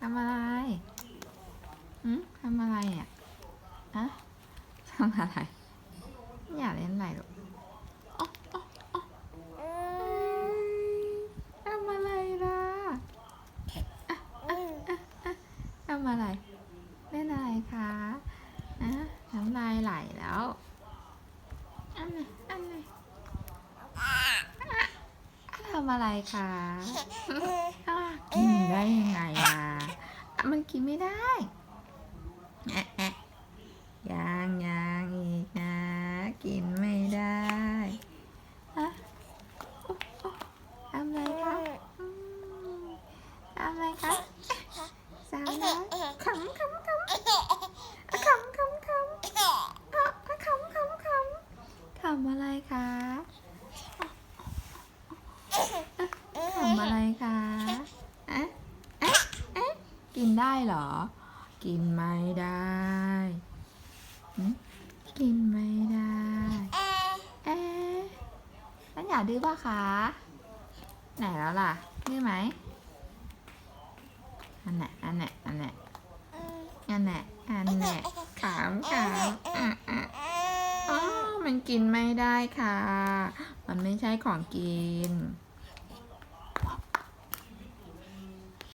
ทำอะไรหืมทำอะไรอะอะทำอะไรไม่อยากเล่นอะไรหรอกอ๊ะอ๊ะอ๊ะเอ้ยทำอะไรล่ะอะอะอะอะทำอะไร เล่นอะไรคะอะน้ำลายไหลแล้วอันไหนอันไหนอะทำอะไรคะอะกินได้ยังไงอะอะ มันกินไม่ได้แอะแอะยังยังอีกนะ กินไม่ได้ฮะอุ๊ยอุ๊ยทำอะไรคะอืมทำอะไรคะสามร้อยขำขำขำอะขำขำขำอะอะขำขำขำขำอะไรคะขำอะไรคะอะเอ๊ะเอ๊ะ กินได้เหรอ กินไม่ได้หึกินไม่ได้เอ๊ะนั่นอยากดื้อป่ะคะ ไหนแล้วล่ะดื้อไหมอันไหนอันไหนอันไหนอันไหนอันไหนขามขามอะอะอ๋อมันกินไม่ได้ค่ะ มันไม่ใช่ของกิน